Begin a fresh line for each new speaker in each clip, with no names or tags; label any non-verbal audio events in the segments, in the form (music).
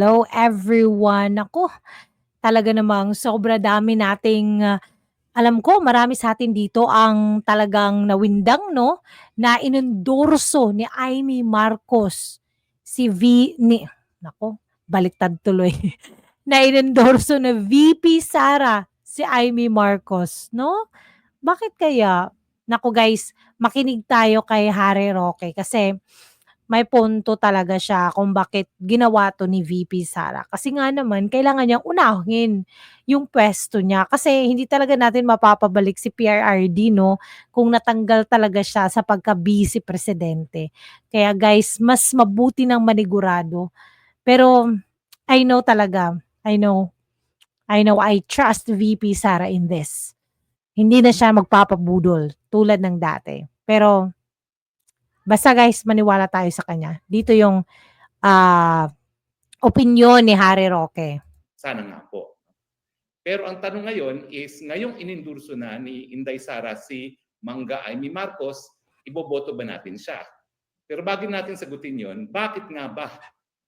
hello everyone. Naku, talaga namang sobra dami nating ah, alam ko marami sa atin dito ang talagang nawindang 'no, na inendorso ni Amy Marcos si V ni naku, baliktad tuloy. (laughs) Na inendorso na VP Sara si Amy Marcos 'no? Bakit kaya? Naku guys, makinig tayo kay Harry Roque kasi may punto talaga siya kung bakit ginawa 'to ni VP Sara. Kasi nga naman kailangan niyang unahin yung puwesto niya kasi hindi talaga natin mapapabalik si PRRD 'no, kung natanggal talaga siya sa pagka-Vice Presidente. Kaya guys, mas mabuti ng manigurado. Pero I know talaga, I know, I know I trust VP Sara in this. Hindi na siya magpapabudol tulad ng dati. Pero basta guys maniwala tayo sa kanya. Dito yung, ah, opinyon ni Harry Roque.
Sana nga po. Pero ang tanong ngayon is, ngayong inendorso na ni Inday Sara si Mangga Amy Marcos, iboboto ba natin siya? Pero bago natin sagutin yon, bakit nga ba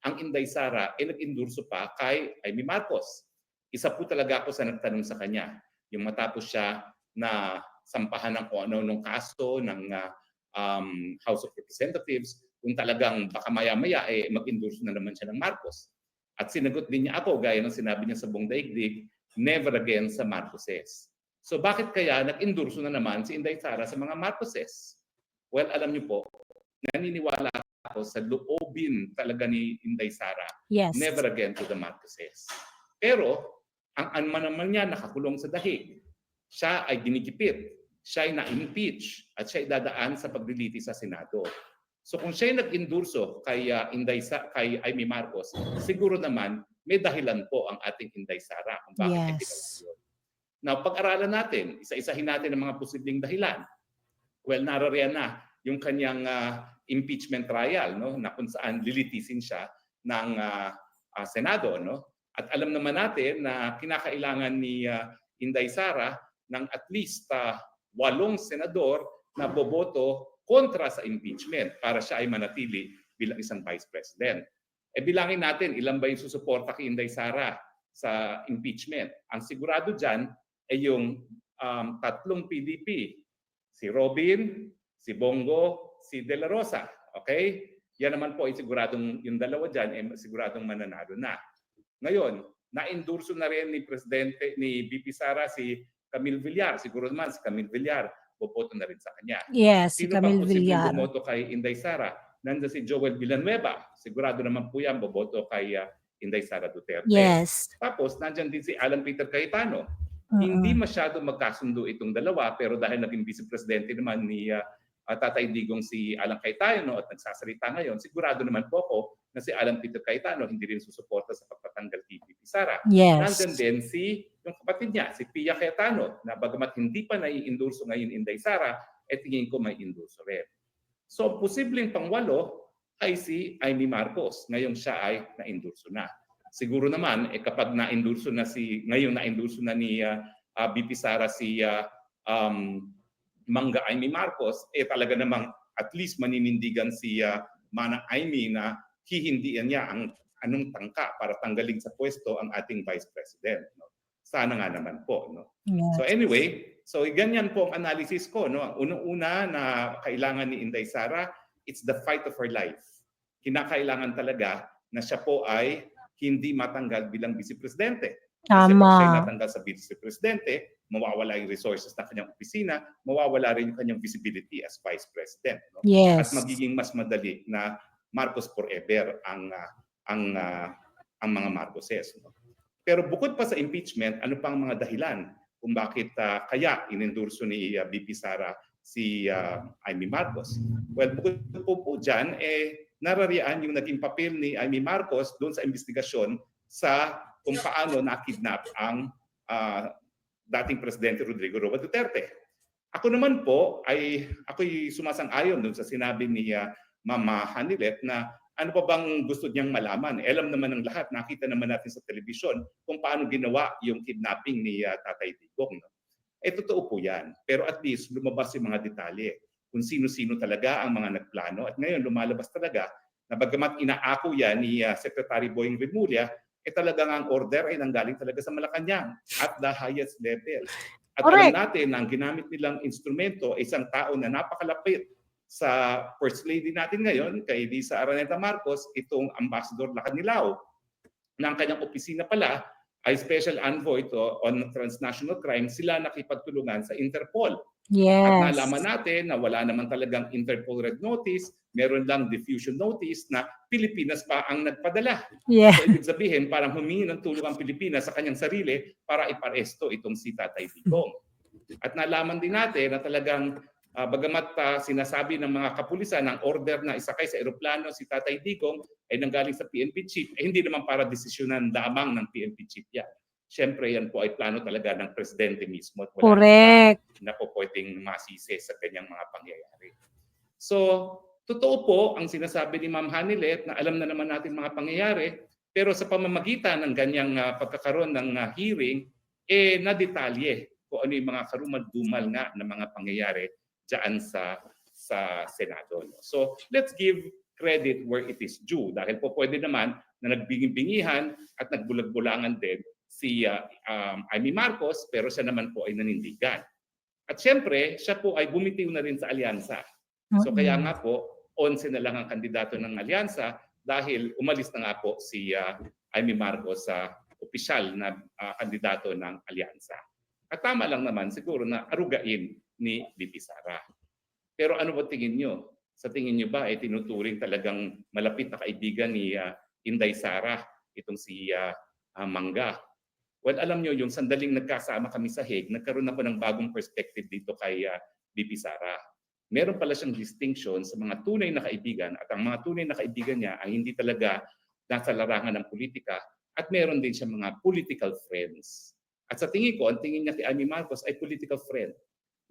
ang Inday Sara ay nag-endorso pa kay Amy Marcos? Isa po talaga ako sa nagtanong sa kanya. Yung matapos siya na sampahan ng kung ano nung kaso ng ah, um, House of Representatives, kung talagang baka maya-maya eh, mag-endorso na naman siya ng Marcos. At sinagot din niya ako, gaya ng sinabi niya sa buong daigdig, never again sa Marcoses. So bakit kaya nag-endorso na naman si Inday Sara sa mga Marcoses? Well, alam niyo po, naniniwala ako sa loobin talaga ni Inday Sara,
Yes.
never again to the Marcoses. Pero, ang anman naman niya nakakulong sa dahig. Siya ay ginikipit, siya ay na-impeach, at siya ay dadaan sa pagdiliti sa Senado. So kung siya ay nag-endorso kay uh, Inday Sa- kay Amy Marcos, siguro naman may dahilan po ang ating Inday Sara kung bakit
Yes.
yun. Now, pag-aralan natin, isa-isahin natin ang mga posibleng dahilan. Well, narariyan na yung kanyang ah, impeachment trial, no, na kung saan lilitisin siya ng ah, ah, Senado, no? At alam naman natin na kinakailangan ni ah, Inday Sara ng at least ah, walong senador na boboto kontra sa impeachment para siya ay manatili bilang isang vice president. E bilangin natin ilan ba yung susuporta kay Inday Sara sa impeachment. Ang sigurado dyan ay yung um, tatlong PDP. Si Robin, si Bongo, si De La Rosa. Okay? Yan naman po ay siguradong yung dalawa dyan ay siguradong mananalo na. Ngayon, na-endorso na rin ni Presidente, ni BP Sara si Camille Villar. Siguro naman si Camille Villar, boboto na rin sa kanya.
Yes, si
Sino bang
Camille Villar.
bumoto kay Inday Sara? Nandiyan si Joel Villanueva. Sigurado naman po yan, boboto kay ah, Inday Sara Duterte.
Yes.
Tapos, nandiyan din si Alan Peter Cayetano.
Mm.
Hindi masyado magkasundo itong dalawa, pero dahil naging vice presidente naman ni ah, ah, Tatay Digong si Alan Cayetano at nagsasalita ngayon, sigurado naman po ako na si Alan Peter Cayetano hindi rin susuporta sa pagpatanggal kay VP Sara.
Yes.
Nandyan din si yung kapatid niya, si Pia Cayetano, na bagamat hindi pa nai-endorso ngayon Inday Sara, eh tingin ko may endorso rin. So, posibleng pangwalo ay si Amy Marcos. Ngayong siya ay na-endorso na. Siguro naman, eh, kapag na-endorso na si, ngayon na-endorso na ni ah, ah, BP Sara si ah, um, Mangga Amy Marcos, eh talaga namang at least maninindigan si ah, Manang Amy na hihindihan niya ang anong tangka para tanggalin sa pwesto ang ating Vice President. No? Sana nga naman po. No?
Yes.
So anyway, so ganyan po ang analysis ko. No? Ang unang-una na kailangan ni Inday Sara, it's the fight of her life. Kinakailangan talaga na siya po ay hindi matanggal bilang vice presidente. Kasi pag siya
Tama.
natanggal sa vice presidente, mawawala yung resources ng kanyang opisina, mawawala rin yung kanyang visibility as vice president. No?
Yes.
At magiging mas madali na Marcos forever ang ah, ang ah, ang mga Marcoses. No? Pero bukod pa sa impeachment, ano pang mga dahilan kung bakit ah, kaya inendorso ni ah, BP Sara si ah, Amy Marcos? Well, bukod po po dyan, eh, narariyan yung naging papel ni Amy Marcos doon sa investigasyon sa kung paano nakidnap ang ah, dating Presidente Rodrigo Roa Duterte. Ako naman po ay ako'y sumasang-ayon doon sa sinabi ni ah, Mama Hanilet na ano pa bang gusto niyang malaman? Eh, alam naman ng lahat, nakita naman natin sa telebisyon kung paano ginawa yung kidnapping ni ah, Tatay Digong. No? Eh, totoo po yan. Pero at least lumabas yung mga detalye kung sino-sino talaga ang mga nagplano. At ngayon lumalabas talaga na bagamat inaako yan ni ah, Secretary Boying Remulla, eh talagang ang order ay nanggaling talaga sa Malacanang at the highest level. At
Correct.
alam natin na ang ginamit nilang instrumento ay isang tao na napakalapit sa First Lady natin ngayon, kay Lisa Araneta Marcos, itong Ambassador Lacanilao, na ang kanyang opisina pala ay Special Envoy to on Transnational Crime, sila nakipagtulungan sa Interpol. At
Yes.
nalaman natin na wala naman talagang Interpol Red Notice, meron lang diffusion notice na Pilipinas pa ang nagpadala.
Yeah.
So ibig sabihin, parang humingi ng tulong ang Pilipinas sa kanyang sarili para iparesto itong si Tatay Digong. At nalaman din natin na talagang ah, bagamat ah, sinasabi ng mga kapulisan ng order na isakay sa eroplano si Tatay Digong ay nanggaling sa PNP chief, eh hindi naman para desisyonan lamang ng PNP chief yan. Siyempre yan po ay plano talaga ng presidente mismo. at wala
Correct.
na po pwedeng masisi sa kanyang mga pangyayari. So, totoo po ang sinasabi ni Ma'am Hanilet na alam na naman natin mga pangyayari, pero sa pamamagitan ng ganyang ah, pagkakaroon ng ah, hearing, eh nadetalye kung ano yung mga karumal-dumal nga na mga pangyayari dyan sa sa Senado. no? So, let's give credit where it is due dahil po pwede naman na nagbinging-bingihan at nagbulag-bulangan din si ah, um, Amy Marcos pero siya naman po ay nanindigan. At siyempre, siya po ay bumitiw na rin sa alyansa. So kaya
Mm-mm.
nga po, 11 na lang ang kandidato ng alyansa dahil umalis na nga po si ah, Amy Marcos sa opisyal na ah, kandidato ng alyansa. At tama lang naman siguro na arugain ni VP Sara. Pero ano ba tingin nyo? Sa tingin nyo ba ay tinuturing talagang malapit na kaibigan ni ah, Inday Sara itong si ah, ah, Mangga? Well, alam nyo, yung sandaling nagkasama kami sa Hague, nagkaroon ako ng bagong perspective dito kay ah, VP Sara. Meron pala siyang distinction sa mga tunay na kaibigan at ang mga tunay na kaibigan niya ay hindi talaga nasa larangan ng politika at meron din siya mga political friends. At sa tingin ko, ang tingin niya kay Amy Marcos ay political friend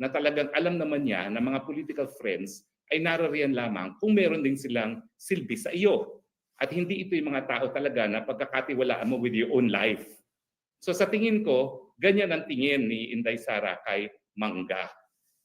na talagang alam naman niya na mga political friends ay narariyan lamang kung meron din silang silbi sa iyo. At hindi ito yung mga tao talaga na pagkakatiwalaan mo with your own life. So sa tingin ko, ganyan ang tingin ni Inday Sara kay Mangga.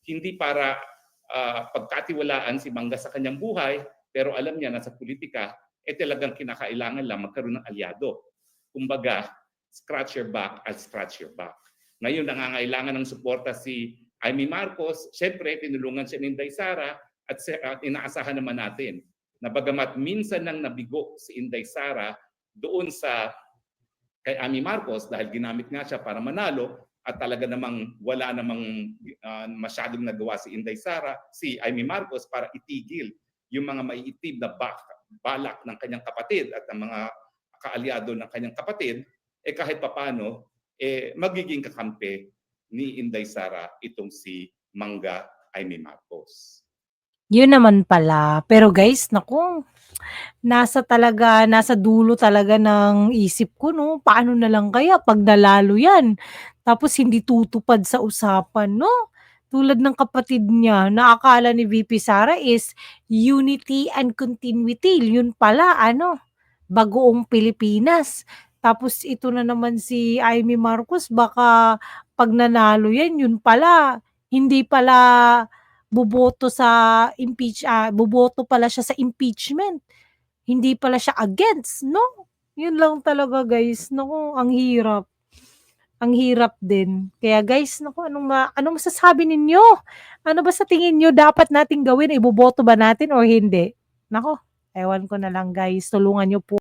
Hindi para ah, pagkatiwalaan si Mangga sa kanyang buhay, pero alam niya na sa politika, eh talagang kinakailangan lang magkaroon ng alyado. Kumbaga, scratch your back at scratch your back. Ngayon, nangangailangan ng suporta si Amy Marcos. Siyempre, tinulungan siya ni Inday Sara at, inaasahan naman natin na bagamat minsan nang nabigo si Inday Sara doon sa kay Amy Marcos dahil ginamit nga siya para manalo at talaga namang wala namang ah, masyadong nagawa si Inday Sara, si Amy Marcos para itigil yung mga maiitib na bak, balak ng kanyang kapatid at ng mga kaalyado ng kanyang kapatid, eh kahit papano, eh magiging kakampi ni Inday Sara itong si Mangga Amy Marcos.
Yun naman pala. Pero guys, naku, nasa talaga, nasa dulo talaga ng isip ko, no? Paano na lang kaya pag nalalo yan? Tapos hindi tutupad sa usapan, no? Tulad ng kapatid niya, na akala ni VP Sara is unity and continuity. Yun pala, ano, bagoong Pilipinas. Tapos ito na naman si Amy Marcos, baka pag nanalo yan, yun pala, hindi pala boboto sa impeach ah, boboto pala siya sa impeachment. Hindi pala siya against, no? Yun lang talaga guys, naku, ang hirap. Ang hirap din. Kaya guys, naku, anong, ma anong masasabi ninyo? Ano ba sa tingin nyo dapat nating gawin? Iboboto ba natin o hindi? Naku, ewan ko na lang guys. Tulungan nyo po